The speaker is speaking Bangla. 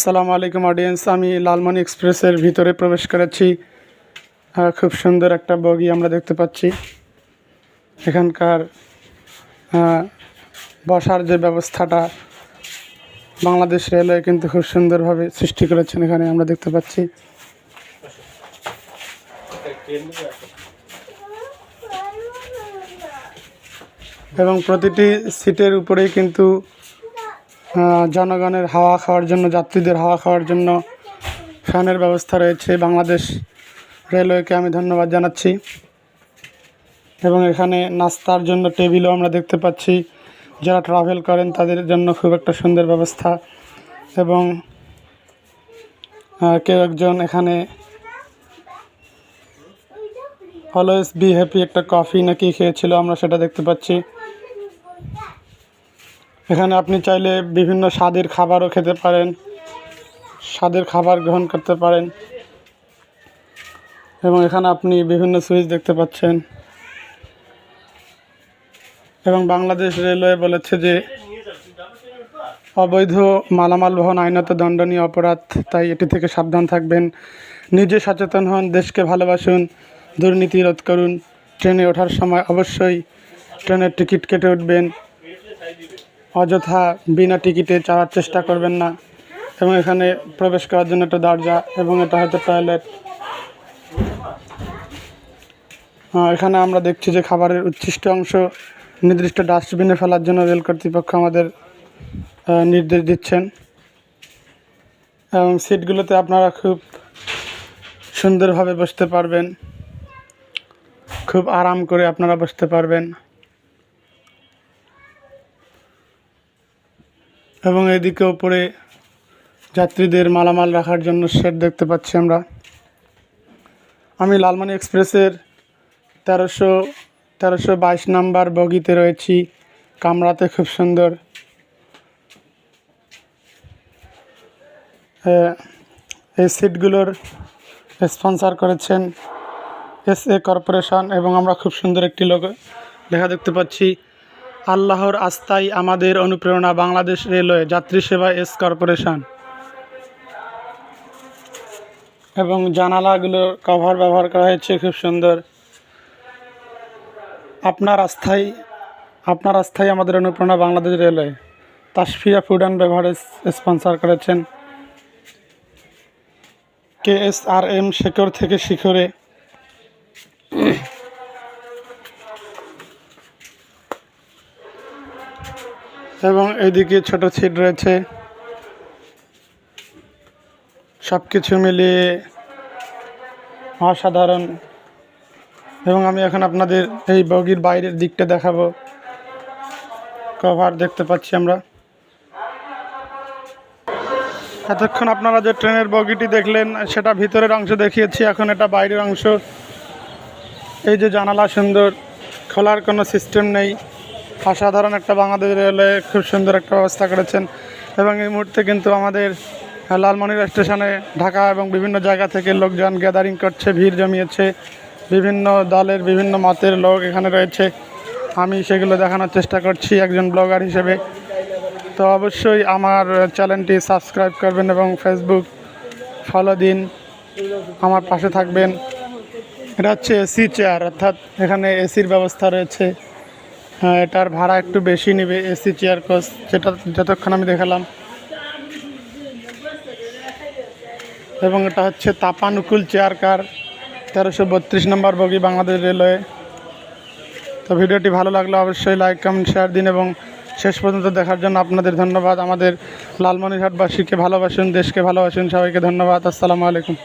আসসালামু আলাইকুম অডিয়েন্স আমি লালমনি এক্সপ্রেসের ভিতরে প্রবেশ করেছি। খুব সুন্দর একটা বগি আমরা দেখতে পাচ্ছি। এখানকার বসার যে ব্যবস্থাটা বাংলাদেশ রেলওয়ে কিন্তু খুব সুন্দরভাবে সৃষ্টি করেছেন এখানে আমরা দেখতে পাচ্ছি। এবং প্রতিটি সিটের উপরেই কিন্তু জনগণের হাওয়া খাওয়ার জন্য, যাত্রীদের হাওয়া খাওয়ার জন্য ফ্যানের ব্যবস্থা রয়েছে বাংলাদেশ রেলওয়েকে। আমি ধন্যবাদ জানাচ্ছি। এবং এখানে নাস্তার জন্য টেবিলও আমরা দেখতে পাচ্ছি। যারা ট্রাভেল করেন, তাদের জন্য খুব একটা সুন্দর ব্যবস্থা। এবং কেউ একজন এখানে অলওয়েজ বি হ্যাপি একটা কফি নাকি খেয়েছিল, আমরা সেটা দেখতে পাচ্ছি। এখানে আপনি চাইলে বিভিন্ন স্বাদের খাবারও খেতে পারেন, স্বাদের খাবার গ্রহণ করতে পারেন। এবং এখানে আপনি বিভিন্ন সুইচ দেখতে পাচ্ছেন। এবং বাংলাদেশ রেলওয়ে বলেছে যে, অবৈধ মালামাল বহন আইনত দণ্ডনীয় অপরাধ, তাই এটি থেকে সাবধান থাকবেন। নিজে সচেতন হন, দেশকে ভালোবাসুন দুর্নীতি রোধ করুন। ট্রেনে ওঠার সময় অবশ্যই ট্রেনের টিকিট কেটে উঠবেন। অযথা বিনা টিকিটে চাওয়ার চেষ্টা করবেন না। এবং এখানে প্রবেশ করার জন্য একটা দরজা এবং এটা হয়তো টয়লেট। এখানে আমরা দেখছি যে খাবারের উচ্ছিষ্ট অংশ নির্দিষ্ট ডাস্টবিনে ফেলার জন্য রেল কর্তৃপক্ষ আমাদের নির্দেশ দিচ্ছেন। এবং সিটগুলোতে আপনারা খুব সুন্দরভাবে বসতে পারবেন। খুব আরাম করে আপনারা বসতে পারবেন। এবং এদিকে ওপরে যাত্রীদের মালামাল রাখার জন্য শেড দেখতে পাচ্ছি আমরা। আমি লালমনি এক্সপ্রেসের তেরোশো তেরোশো বাইশ নাম্বার বগিতে রয়েছি। কামরাতে খুব সুন্দর। এই সিটগুলোর স্পন্সর করেছেন এস এ কর্পোরেশন এবং আমরা খুব সুন্দর একটি লোক লেখা দেখতে পাচ্ছি। আল্লাহর আস্থাই আমাদের অনুপ্রেরণা বাংলাদেশ রেলওয়ে যাত্রী সেবা এস কর্পোরেশন। এবং জানালাগুলো কভার ব্যবহার করা হয়েছে, খুব সুন্দর। আপনার আস্থাই আপনার আস্থাই আমাদের অনুপ্রেরণা Bangladesh railway. Tasfia food and beverage sponsor করেছেন কে এস আর এম শেখর থেকে শিখরে। এবং এদিকে ছোট সিট রয়েছে। সব কিছু মিলিয়ে অসাধারণ। এবং আমি এখন আপনাদের এই বগির বাইরের দিকটা দেখাবো। কভার দেখতে পাচ্ছি আমরা। এতক্ষণ আপনারা যে ট্রেনের বগিটি দেখলেন, সেটা ভিতরের অংশ দেখিয়েছি, এখন এটা বাইরের অংশ। এই যে জানালা সুন্দর, খোলার কোনো সিস্টেম নেই। অসাধারণ একটা বাংলাদেশ রেলওয়ে খুব সুন্দর একটা ব্যবস্থা করেছেন। এবং এই মুহূর্তে কিন্তু আমাদের লালমনির স্টেশনে ঢাকা এবং বিভিন্ন জায়গা থেকে লোকজন গ্যাদারিং করছে, ভিড় জমিয়েছে। বিভিন্ন দলের বিভিন্ন মতের লোক এখানে রয়েছে। আমি সেগুলো দেখানোর চেষ্টা করছি একজন ব্লগার হিসেবে। তো অবশ্যই আমার চ্যানেলটি সাবস্ক্রাইব করবেন এবং ফেসবুক ফলো দিন। আমার পাশে থাকবেন। এটা হচ্ছে এসি চেয়ার অর্থাৎ এখানে এসির ব্যবস্থা রয়েছে। এটার ভাড়া একটু বেশি নেবে, এসি চেয়ার কোচ যেটা যতক্ষণ আমি দেখালাম। এবং এটা হচ্ছে তাপানুকুল চেয়ার কার তেরোশো বত্রিশ নম্বর বগি বাংলাদেশ রেলওয়ে। তো ভিডিওটি ভালো লাগলে অবশ্যই লাইক কমেন্ট শেয়ার দিন এবং শেষ পর্যন্ত দেখার জন্য আপনাদের ধন্যবাদ। আমাদের লালমনিরহাটবাসীকে ভালোবাসুন, দেশকে ভালোবাসুন, সবাইকে ধন্যবাদ। আসসালামু আলাইকুম।